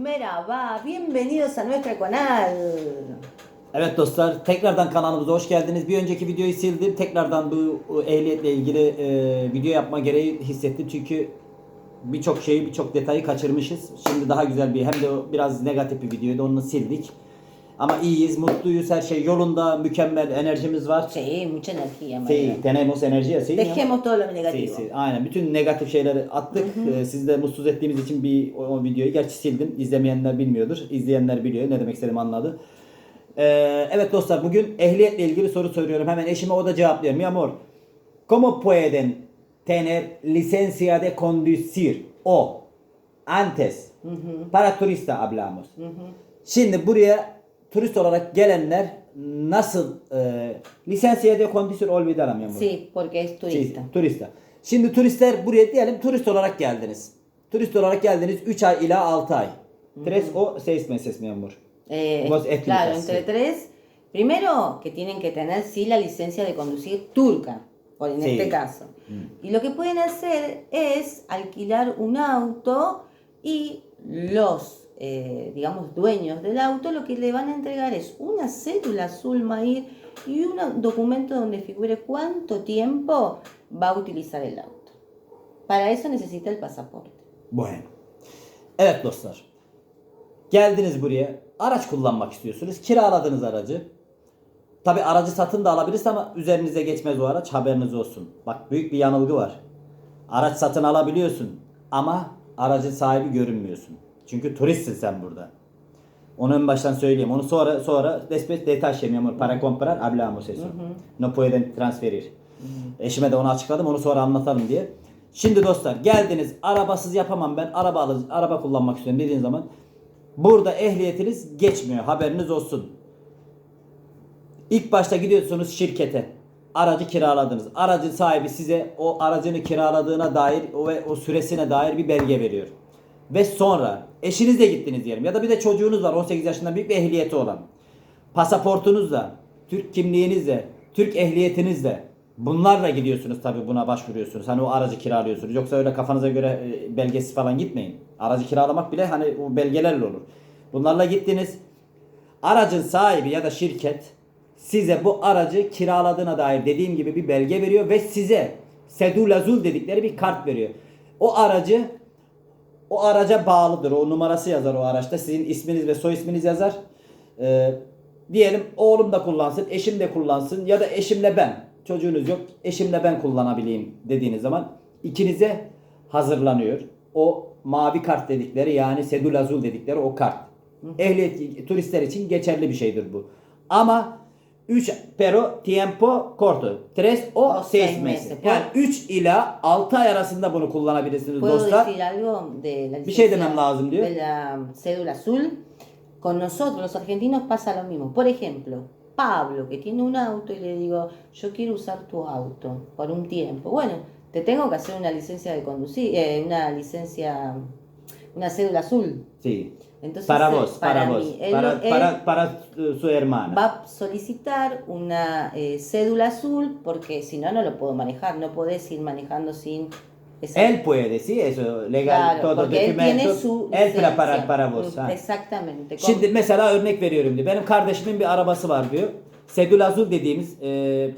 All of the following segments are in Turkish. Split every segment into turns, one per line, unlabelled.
Merhaba, bienvenidos a nuestro canal.
Evet dostlar tekrardan kanalımıza hoş geldiniz. Bir önceki videoyu sildim. Tekrardan bu ehliyetle ilgili e, video yapma gereği hissettim. Çünkü birçok şeyi birçok detayı kaçırmışız. Şimdi daha güzel bir hem de biraz negatif bir videoydu onu sildik. Ama iyiyiz, mutluyuz, her şey yolunda, mükemmel enerjimiz var.
Sí, mucha energía,
Sí,
Mario.
tenemos enerjiya, sí.
Dejemos todo lo
Sí,
negativo.
sí, aynen. Bütün negatif şeyleri attık. Ee, Sizi de mutsuz ettiğimiz için bir o, o videoyu gerçi sildim. İzlemeyenler bilmiyordur. İzleyenler biliyor. Ne demek istediğimi anladı. Ee, evet dostlar bugün ehliyetle ilgili soru soruyorum. Hemen eşime o da cevaplıyor. Mi amor, ¿cómo pueden tener licencia de conducir o antes para turista hablamos? Şimdi buraya turist olarak gelenler nasıl e, licencia de olvidar mi amor?
Sí, porque es turista.
Şey, turista. Şimdi turistler buraya diyelim turist olarak geldiniz. Turist olarak geldiniz 3 ay ila 6 ay. Tres o seis meses mi amor.
Eh,
Vos explicas,
claro, entre
sí.
tres. Primero, que tienen que tener sí la licencia de conducir turca, por en
Sí.
este caso. Y lo que pueden hacer es alquilar un auto y los, eh, digamos, dueños del auto lo que le van a entregar es una cédula azul maíz y un documento donde figure cuánto tiempo va a utilizar el auto. Para eso necesita el pasaporte.
Bueno. Evet dostlar. Geldiniz buraya. Araç kullanmak istiyorsunuz. Kiraladınız aracı. Tabi aracı satın da alabilirsiniz ama üzerinize geçmez o araç. Haberiniz olsun. Bak büyük bir yanılgı var. Araç satın alabiliyorsun ama aracın sahibi görünmüyorsun. Çünkü turistsin sen burada. Onu en baştan söyleyeyim. Onu sonra sonra después detalle mi amor para comprar hablamos eso. No pueden transferir. Eşime de onu açıkladım. Onu sonra anlatalım diye. Şimdi dostlar geldiniz. Arabasız yapamam ben. Araba alır, araba kullanmak istiyorum dediğin zaman burada ehliyetiniz geçmiyor. Haberiniz olsun. İlk başta gidiyorsunuz şirkete. Aracı kiraladınız. Aracın sahibi size o aracını kiraladığına dair o ve o süresine dair bir belge veriyor. Ve sonra eşinizle gittiniz diyelim ya da bir de çocuğunuz var 18 yaşından büyük bir ehliyeti olan. Pasaportunuzla, Türk kimliğinizle, Türk ehliyetinizle bunlarla gidiyorsunuz tabii buna başvuruyorsunuz. Hani o aracı kiralıyorsunuz. Yoksa öyle kafanıza göre e, belgesiz falan gitmeyin. Aracı kiralamak bile hani o belgelerle olur. Bunlarla gittiniz. Aracın sahibi ya da şirket size bu aracı kiraladığına dair dediğim gibi bir belge veriyor ve size sedulazul dedikleri bir kart veriyor. O aracı o araca bağlıdır. O numarası yazar o araçta. Sizin isminiz ve soy isminiz yazar. Ee, diyelim oğlum da kullansın, eşim de kullansın ya da eşimle ben. Çocuğunuz yok, eşimle ben kullanabileyim dediğiniz zaman ikinize hazırlanıyor. O mavi kart dedikleri yani sedulazul dedikleri o kart. Ehliyet turistler için geçerli bir şeydir bu. Ama 3 pero tiempo corto. Tres o
O
seis
seis
meses.
meses.
Yani 3 ila 6 ay arasında bunu kullanabilirsiniz
¿Puedo
dostlar.
decir algo de la
Bir şey demem lazım diyor.
de la cédula azul? Con nosotros, los argentinos, pasa lo mismo. Por ejemplo, Pablo, que tiene un auto, y le digo, yo quiero usar tu auto por un tiempo. Bueno, te tengo que hacer una licencia de conducir, eh, una licencia, una cédula azul.
Sí.
Entonces,
Para
eh,
vos, para, vos,
mí, él-
para,
él
para, para su- hermana.
va a solicitar una eh, cédula azul porque si no, no lo puedo manejar. No podés ir manejando sin esa
Él puede, sí, eso, legal,
Claro,
todo
porque él tiene su
Él
licencia.
preparar para vos.
Mm,
ha.
Exactamente. Con-
Şimdi mesela örnek veriyorum diyor. Benim kardeşimin bir arabası var diyor. Sedül Azul dediğimiz e,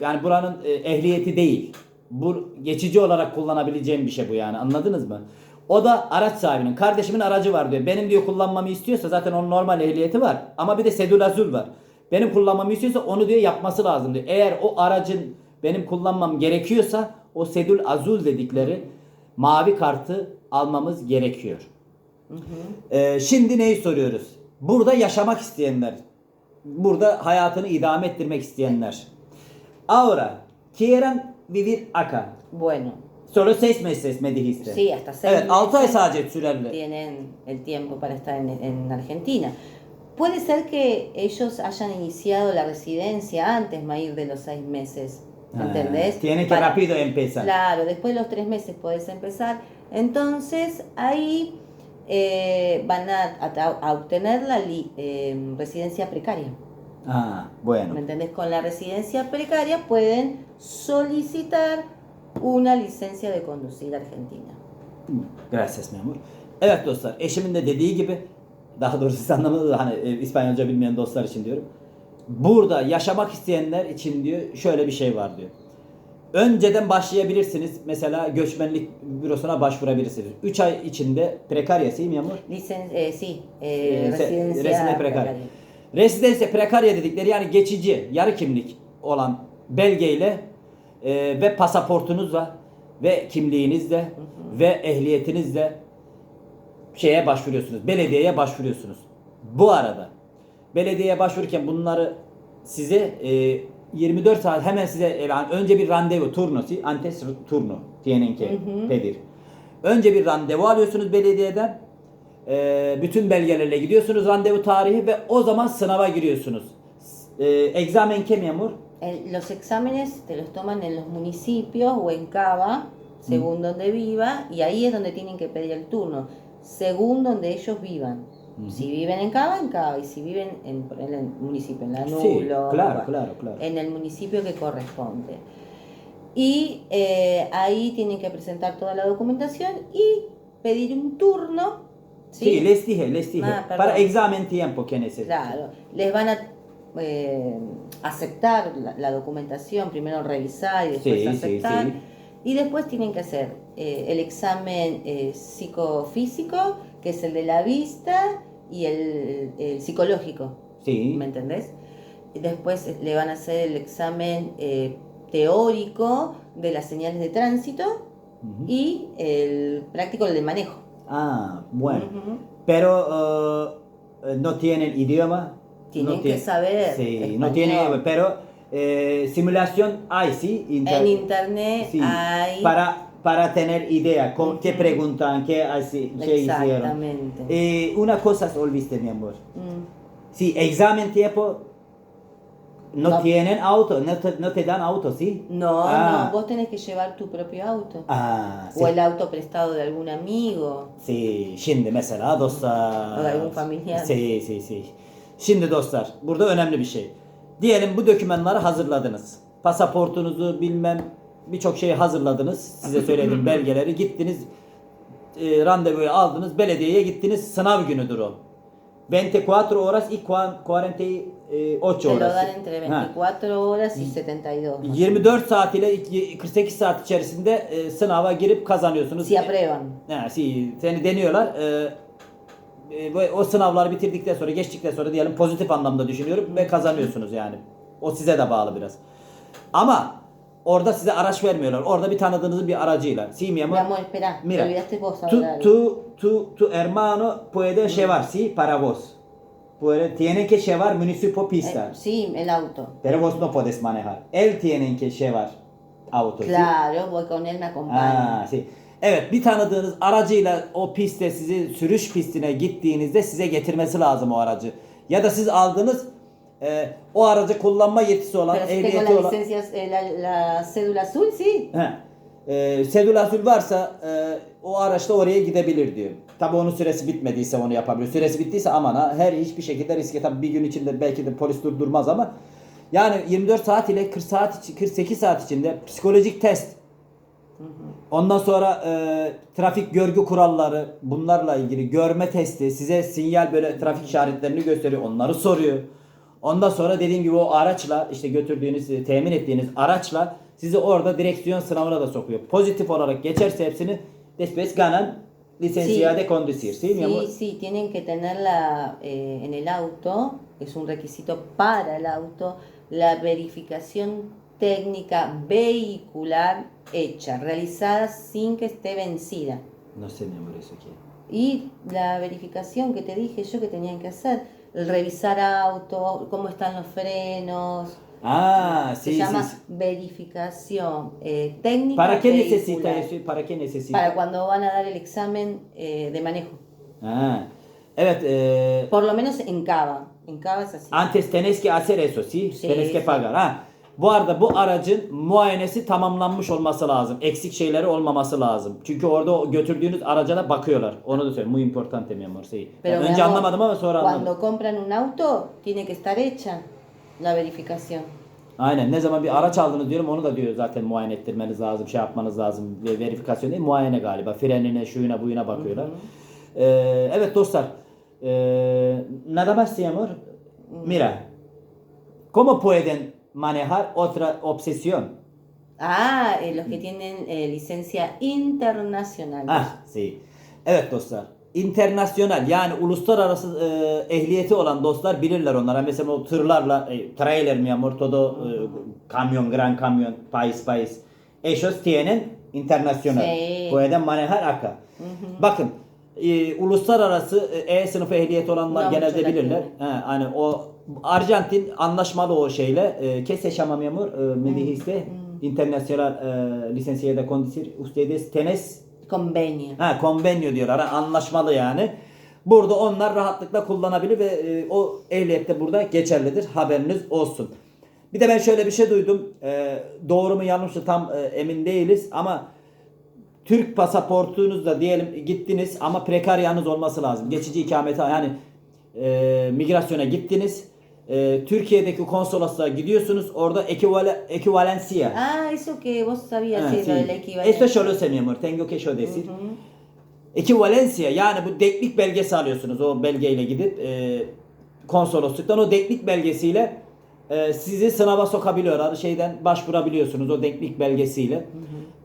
yani buranın e, ehliyeti değil. Bu geçici olarak kullanabileceğim bir şey bu yani anladınız mı? O da araç sahibinin kardeşimin aracı var diyor. Benim diyor kullanmamı istiyorsa zaten onun normal ehliyeti var. Ama bir de Sedül Azul var. Benim kullanmamı istiyorsa onu diyor yapması lazım diyor. Eğer o aracın benim kullanmam gerekiyorsa o Sedül Azul dedikleri mavi kartı almamız gerekiyor. Ee, şimdi neyi soruyoruz? Burada yaşamak isteyenler, burada hayatını idame ettirmek isteyenler. Ahora, quieren vivir acá.
Bueno,
Solo seis meses me dijiste.
Sí, hasta seis
Evet, 6 ay
meses.
sadece sürerli.
tienen el tiempo para estar en, en Argentina. Puede ser que ellos hayan iniciado la residencia antes, Maír, de los seis meses.
Ah,
¿Entendés?
tiene que
Para-
rápido empezar.
Claro, después de los tres meses podés empezar. Entonces ahí eh, van a, a- a obtener la li- eh, residencia precaria.
Ah, bueno.
¿Me entendés? Con la residencia precaria pueden solicitar una licencia de conducir argentina.
Gracias mi amor. Evet dostlar eşimin de dediği gibi Daha doğrusu siz anlamadınız da hani e, İspanyolca bilmeyen dostlar için diyorum. Burada yaşamak isteyenler için diyor şöyle bir şey var diyor. Önceden başlayabilirsiniz. Mesela göçmenlik bürosuna başvurabilirsiniz. 3 ay içinde prekarya değil mi Yağmur?
Sí, eh,
Ee, se-
residencia
prekarya. Residense prekarya dedikleri yani geçici, yarı kimlik olan belgeyle e, ve pasaportunuzla ve kimliğinizle ve ehliyetinizle şeye başvuruyorsunuz. Belediyeye başvuruyorsunuz. Bu arada belediyeye başvururken bunları size e, 24 saat hemen size yani önce bir randevu turno, si antes turno tienen que pedir. Önce bir randevu alıyorsunuz belediyeden. E, bütün belgelerle gidiyorsunuz randevu tarihi ve o zaman sınava giriyorsunuz. E, examen amor?
El- los exámenes te los toman en los municipios o en Cava, según donde viva, y ahí es donde tienen que pedir el turno, según donde ellos vivan. Si viven en Cava, en Cava, y si viven en, en el municipio, en la
Sí,
Nulo,
claro,
bueno,
claro, claro.
en el municipio que corresponde. Y eh, ahí tienen que presentar toda la documentación y pedir un turno.
Sí, les dije, les dije.
Ah.
Para examen tiempo que necesito.
Claro, les van a eh, aceptar la, la documentación, primero revisar y después
Sí, sí,
aceptar.
sí.
Y después tienen que hacer eh, el examen eh, psicofísico, que es el de la vista, y el, el psicológico,
Sí.
¿me entendés? Y después le van a hacer el examen teórico de las señales de tránsito y el práctico, el de manejo.
Ah, bueno. Pero eh, no tienen idioma.
Tienen
no
que saber
Sí,
español.
no tiene, pero eh, simulación hay, sí. inter-
En internet
sí,
hay...
Para, para tener idea, con, qué preguntan, qué, así, qué hicieron.
Exactamente.
Eh, una cosa olviste, mi amor.
Mm.
Sí, examen tiempo. No,
No.
tienen auto, no te, no te dan auto, ¿sí?
No,
Ah.
no, vos tenés que llevar tu propio auto.
Ah, sí.
O el auto prestado de algún amigo.
Si şimdi mesela dostlar.
O da algún familiar.
Si si si. Şimdi dostlar burada önemli bir şey. Diyelim bu dokümanları hazırladınız. Pasaportunuzu bilmem birçok şeyi hazırladınız. Size söylediğim belgeleri gittiniz. E, randevuyu aldınız. Belediyeye gittiniz. Sınav günüdür o. 24 horas y 48
Te lo
horas.
dan entre
Ha.
24 horas y 72. ¿no?
24 saat ile iki- 48 saat içerisinde e, sınava girip kazanıyorsunuz.
Si aprueban.
Ha, si, seni deniyorlar. Ee, e, o sınavları bitirdikten sonra, geçtikten sonra diyelim pozitif anlamda düşünüyorum ve kazanıyorsunuz yani. O size de bağlı biraz. Ama orada size araç vermiyorlar. Orada bir tanıdığınızın bir aracıyla. Sí, mi amor?
Mi amor, espera,
Mira, tu, tu, tu, tu hermano puede llevar, sí, para vos. Puede, tienen que llevar municipio pista.
Eh, sí, el auto.
Pero vos no puedes manejar. Él tienen que llevar auto. ¿sí?
Claro, voy con él, me acompaña.
Aa, şey. Evet bir tanıdığınız aracıyla o piste sizi sürüş pistine gittiğinizde size getirmesi lazım o aracı. Ya da siz aldınız e, o aracı kullanma yetisi olan,
Pero si tengo
ehliyeti
la
olan.
licencia, eh, la, la cédula azul, sí.
He. E, sedül asül varsa e, o araçla oraya gidebilir diyor. Tabi onun süresi bitmediyse onu yapabilir. Süresi bittiyse aman ha her hiçbir şekilde riske tabi bir gün içinde belki de polis durdurmaz ama yani 24 saat ile 40 saat içi- 48 saat içinde psikolojik test Ondan sonra e, trafik görgü kuralları bunlarla ilgili görme testi size sinyal böyle trafik işaretlerini gösteriyor onları soruyor. Ondan sonra dediğim gibi o araçla işte götürdüğünüz e, temin ettiğiniz araçla sizi orada direksiyon sınavına da sokuyor. Pozitif olarak geçerse hepsini después ganan licencia de conducir. ¿sí, mi amor?
Sí, sí, tienen que tenerla eh, en el auto, es un requisito para el auto, la verificación técnica vehicular hecha, realizada sin que esté vencida.
No sé mi amor eso qué.
Y la verificación que te dije yo que tenían que hacer, el revisar auto, cómo están los frenos,
Ah,
se
sí, sí,
llama
sí.
verificación eh, técnica
¿Para qué necesita
vehicular.
eso? ¿Para qué necesita?
Para cuando van a dar el examen eh, de manejo.
Ha. Evet, e,
Por lo menos en Cava. En Cava es así.
Antes tenés que hacer eso, ¿sí?
Sí,
Tenés que
sí.
pagar. Ha. Bu arada bu aracın muayenesi tamamlanmış olması lazım. Eksik şeyleri olmaması lazım. Çünkü orada o götürdüğünüz araca da bakıyorlar. Onu da söyleyeyim. Muy importante mi amor. Sí.
Pero
Yani önce
amor,
anlamadım ama sonra anladım.
Cuando compran un auto, tiene que estar hecha la verificación.
Aynen. Ne zaman bir araç aldınız diyorum onu da diyor zaten muayene ettirmeniz lazım, şey yapmanız lazım. Ve verifikasyon değil, muayene galiba. Frenine, şuyuna, buyuna bakıyorlar. Ee, evet dostlar. Eh, nada más, amor. Mira, ¿cómo pueden manejar otra obsesión?
Ah, eh, los que tienen eh, licencia internacional.
Ah, sí. Evet dostlar. İnternasyonel yani uluslararası e, ehliyeti olan dostlar bilirler onlara. Mesela o tırlarla, e, trailer mi amor, todo e, kamyon, gran kamyon, país, país. Ellos tienen internacional.
Sí.
Pueden manejar acá. Bakın e, uluslararası e, sınıfı ehliyeti olanlar genelde bilirler. He, hani o Arjantin anlaşmalı o şeyle. E, ¿Qué se llama mi amor? E, me dijiste internacional e, licencia de conducir. Ustedes tenés
Convenio.
Ha convenio diyorlar. Ha, anlaşmalı yani. Burada onlar rahatlıkla kullanabilir ve e, o ehliyet de burada geçerlidir. Haberiniz olsun. Bir de ben şöyle bir şey duydum. E, doğru mu yanlış mı tam e, emin değiliz ama Türk pasaportunuzla diyelim gittiniz ama prekaryanız olması lazım. Geçici ikamete yani e, migrasyona gittiniz. E, Türkiye'deki konsolosluğa gidiyorsunuz. Orada ekivale, ekivalencia.
Ah, eso que vos sabías, sí,
sí.
la equivalencia.
Esto yo lo sé mi amor. Tengo que yo decir.
Ujú.
Ekivalencia yani bu deklik belgesi alıyorsunuz o belgeyle gidip e, konsolosluktan o deklik belgesiyle e, sizi sınava sokabiliyorlar. Şeyden başvurabiliyorsunuz o deklik belgesiyle.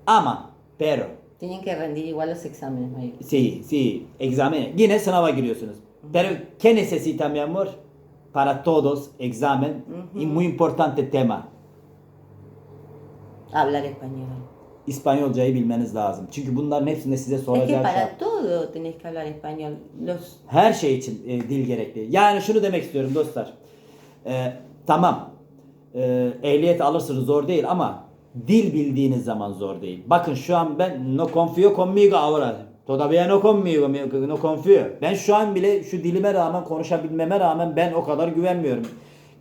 Ama pero
Tienen que rendir igual los exámenes, Mayra.
sí, sí, examen yine sınava giriyorsunuz. Pero ¿qué necesita mi amor? Para todos examen y muy importante tema.
Hablar español.
İspanyolcayı bilmeniz lazım. Çünkü bunların hepsinde size
Es que
soracak
para todo tenés que hablar español. Los
Her şey için e, dil gerekli. Yani şunu demek istiyorum dostlar. E, tamam. E, ehliyet alırsınız zor değil ama dil bildiğiniz zaman zor değil. Bakın şu an ben no confío conmigo ahora. Todavía no conmigo, no confío. Ben şu an bile şu dilime rağmen konuşabilmeme rağmen ben o kadar güvenmiyorum.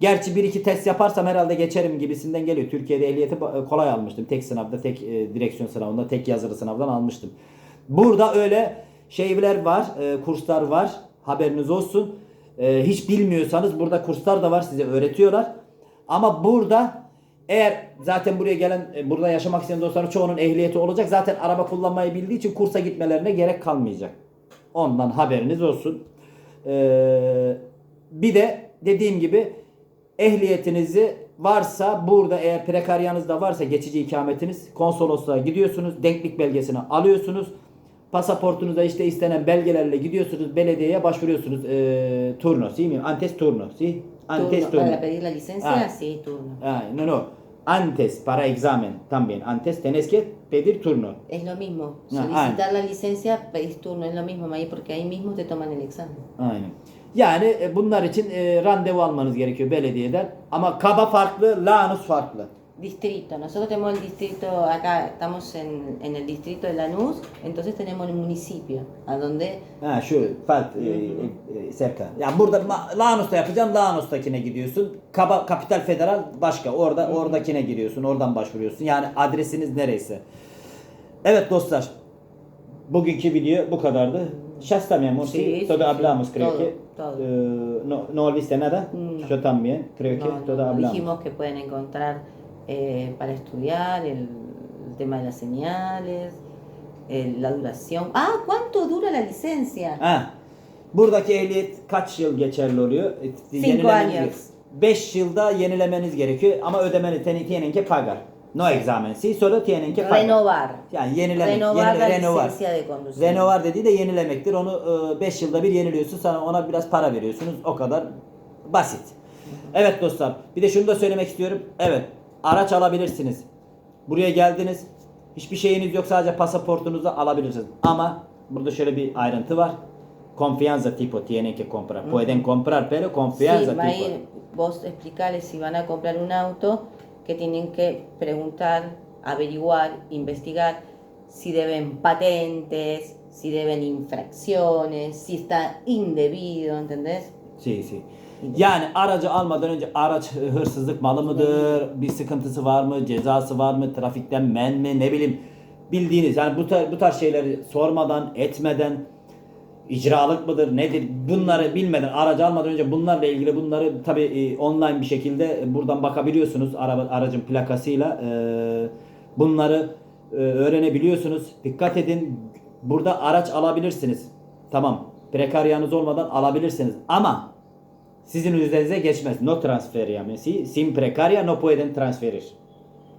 Gerçi bir iki test yaparsam herhalde geçerim gibisinden geliyor. Türkiye'de ehliyeti kolay almıştım. Tek sınavda, tek e, direksiyon sınavında, tek yazılı sınavdan almıştım. Burada öyle şeyler var, e, kurslar var. Haberiniz olsun. E, hiç bilmiyorsanız burada kurslar da var size öğretiyorlar. Ama burada eğer zaten buraya gelen, e, burada yaşamak isteyen dostların çoğunun ehliyeti olacak. Zaten araba kullanmayı bildiği için kursa gitmelerine gerek kalmayacak. Ondan haberiniz olsun. Ee, bir de dediğim gibi ehliyetinizi varsa burada eğer prekaryanız da varsa geçici ikametiniz konsolosluğa gidiyorsunuz. Denklik belgesini alıyorsunuz. Pasaportunuzda işte istenen belgelerle gidiyorsunuz. Belediyeye başvuruyorsunuz. Ee, turno, değil mi? Antes turno, ¿sí? Antes
turno.
turno.
Para pedir la licencia,
Ah.
sí, turno.
Ah, no, no. Antes para examen también. Antes tenés que pedir turno.
Es lo mismo.
Ah,
Solicitar la licencia, pedís turno, es lo mismo, May, porque ahí mismo te toman el examen.
Aynen. Yani e, bunlar için e, randevu almanız gerekiyor belediyeden. Ama kaba farklı, Lanus farklı.
Distrito. Nosotros tenemos el distrito acá, estamos en, en el distrito de Lanús, entonces tenemos el municipio, a donde
Ha şu fark e, e, Serkan. Yani burada Ma- Lanus'ta yapacaksın, Lanus'takine gidiyorsun. Kaba Kapital Federal başka. Orada oradakine giriyorsun, oradan başvuruyorsun. Yani adresiniz nereyse. Evet dostlar. Bugünkü video bu kadardı. Ya amor.
Sí,
Sí, todo
sí.
hablamos creo
Todo,
que.
todo.
Eh, no, no olviste nada.
No.
Yo también creo que
no, no,
todo
no,
hablamos.
dijimos que pueden encontrar eh, para estudiar el, el tema de las señales, el- la duración. Ah, ¿cuánto dura la licencia?
Ha. Buradaki ehliyet kaç yıl geçerli oluyor? E,
Cinco años.
5 yılda yenilemeniz gerekiyor ama ödemeni teni- tienen que pagar. No examen. Sí, solo tienen que pagar.
Renovar.
Yani yenilemek,
Renovar
yenile- renovar.
de conducir.
Renovar dediği de yenilemektir. Onu 5 yılda bir yeniliyorsun. Sana ona biraz para veriyorsunuz. O kadar basit. Evet dostlar. Bir de şunu da söylemek istiyorum. Evet. Araç alabilirsiniz. Buraya geldiniz. Hiçbir şeyiniz yok. Sadece pasaportunuzu alabilirsiniz. Ama burada şöyle bir ayrıntı var. Confianza tipo tienen que comprar. Pueden comprar pero confianza
Sí,
tipo.
Vos explicales si van a comprar un auto que tienen que preguntar, averiguar, investigar si deben patentes, si deben infracciones, si está indebido, ¿entendés?
Şey, şey. Yani aracı almadan önce araç hırsızlık malı mıdır? Bir sıkıntısı var mı? Cezası var mı? Trafikten men mi? Ne bileyim. Bildiğiniz yani bu tarz, bu tarz şeyleri sormadan, etmeden icralık mıdır? Nedir? Bunları bilmeden aracı almadan önce bunlarla ilgili bunları tabi e, online bir şekilde buradan bakabiliyorsunuz araba aracın plakasıyla. E, bunları e, öğrenebiliyorsunuz. Dikkat edin. Burada araç alabilirsiniz. Tamam. Prekaryanız olmadan alabilirsiniz. Ama sizin üzerinize geçmez. No transferia. ¿sí? Sin precaria no pueden transferir.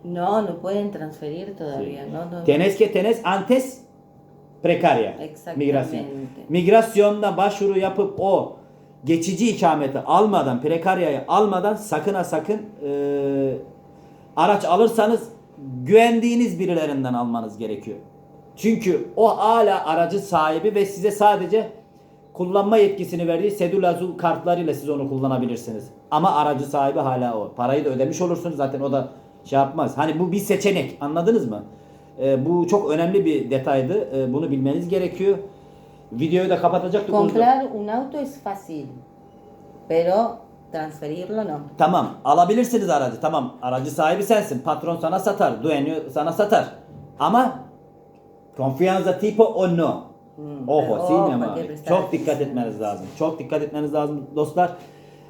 No, no pueden transferir todavía. No, no.
Tienes que tener antes precaria.
Exactamente.
Migrasyon. Migrasyonda başvuru yapıp o geçici ikameti almadan, prekaryayı almadan sakın ha sakın e, araç alırsanız güvendiğiniz birilerinden almanız gerekiyor. Çünkü o hala aracın sahibi ve size sadece kullanma yetkisini verdiği Sedul Azul kartlarıyla siz onu kullanabilirsiniz. Ama aracı sahibi hala o. Parayı da ödemiş olursunuz zaten o da şey yapmaz. Hani bu bir seçenek anladınız mı? Ee, bu çok önemli bir detaydı. Ee, bunu bilmeniz gerekiyor. Videoyu da kapatacaktık.
Comprar un auto es fácil, pero transferirlo no.
Tamam alabilirsiniz aracı. Tamam aracı sahibi sensin. Patron sana satar. Dueño sana satar. Ama confianza tipo o no.
Hmm,
Oho,
que prestar
Çok dikkat etmeniz lazım. Çok dikkat etmeniz lazım dostlar.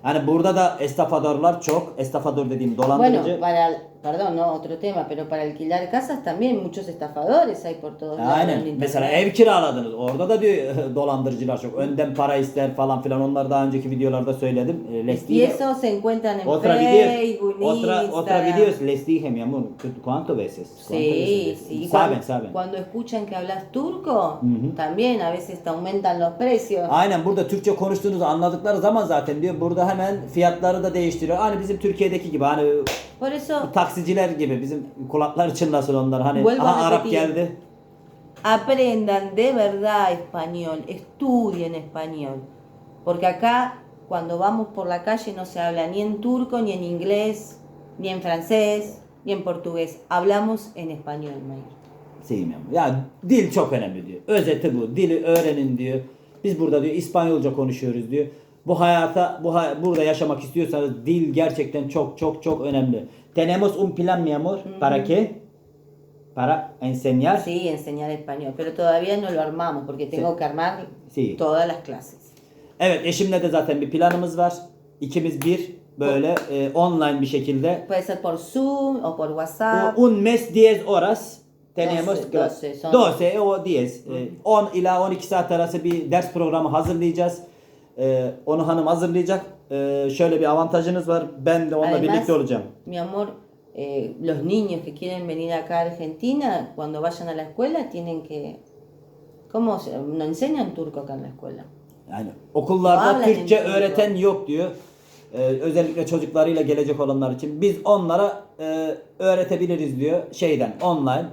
Hani burada da estafadorlar çok. Estafador dediğim dolandırıcı.
Bueno, para, perdón, no otro tema, pero para alquilar casas también muchos estafadores hay por todos lados. en
Aynen.
internet.
Mesela ev kiraladınız. Orada da diyor dolandırıcılar çok. Önden para ister falan filan. Onları daha önceki videolarda söyledim. E, Les
Y eso se encuentran en
Otra
Facebook,
video, otra, otra
Instagram.
videos les dije, mi amor, ¿cuántas veces? ¿Cuántas
Sí,
veces?
sí.
Saben, saben.
Cuando escuchan que hablas turco,
Ujú.
también a veces te aumentan los precios.
Aynen burada Türkçe konuştuğunuzu anladıkları zaman zaten diyor burada hemen fiyatları da değiştiriyor. Hani bizim Türkiye'deki gibi hani
Por eso
taksiciler gibi bizim kulakları çınlasın onlar hani
Vuelvo a
aha Arap
repetir.
geldi.
aprendan de verdad español, estudien español. Porque acá, cuando vamos por la calle, no se habla ni en turco, ni en inglés, ni en francés, ni en portugués. Hablamos en español, Mayra.
Sevmiyorum. Ya dil çok önemli diyor. Özeti bu. Dili öğrenin diyor. Biz burada diyor İspanyolca konuşuyoruz diyor. Bu hayata bu hay- burada yaşamak istiyorsanız dil gerçekten çok çok çok önemli. Tenemos un plan mi amor para qué? Para enseñar.
Sí, enseñar español, pero todavía no lo armamos porque tengo que armar
Sí.
todas las clases.
Evet eşimle de zaten bir planımız var. İkimiz bir böyle e, online bir şekilde
Puede ser por Zoom o por WhatsApp.
un mes 10 horas tenemos
Doce, doce, son-
12 o 10 e, 10 ila 12 saat arası bir ders programı hazırlayacağız. E, onu hanım hazırlayacak. E, şöyle bir avantajınız var. Ben de onunla
Además,
birlikte olacağım.
Mi amor, eh, los niños que quieren venir acá a Argentina, cuando vayan a la escuela, tienen que... ¿Cómo se, no enseñan turco acá en la escuela?
Yani okullarda
Vallahi
Türkçe
bilmiyorum.
öğreten yok diyor. Ee, özellikle çocuklarıyla gelecek olanlar için. Biz onlara e, öğretebiliriz diyor şeyden online.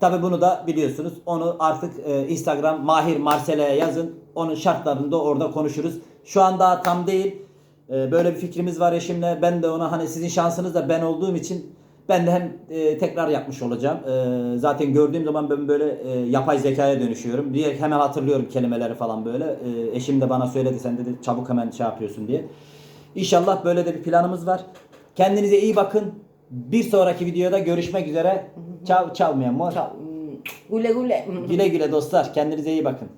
Tabi bunu da biliyorsunuz. Onu artık e, Instagram Mahir Marcele'ye yazın. Onun şartlarını da orada konuşuruz. Şu an daha tam değil. E, böyle bir fikrimiz var eşimle. Ben de ona hani sizin şansınız da ben olduğum için ben de hem e, tekrar yapmış olacağım. E, zaten gördüğüm zaman ben böyle e, yapay zekaya dönüşüyorum. Diye hemen hatırlıyorum kelimeleri falan böyle. E, eşim de bana söyledi sen dedi çabuk hemen şey yapıyorsun diye. İnşallah böyle de bir planımız var. Kendinize iyi bakın. Bir sonraki videoda görüşmek üzere. Çav çav mi amor.
Chao. Mm, Gule gule. Mm.
Güle güle dostlar. Kendinize iyi bakın.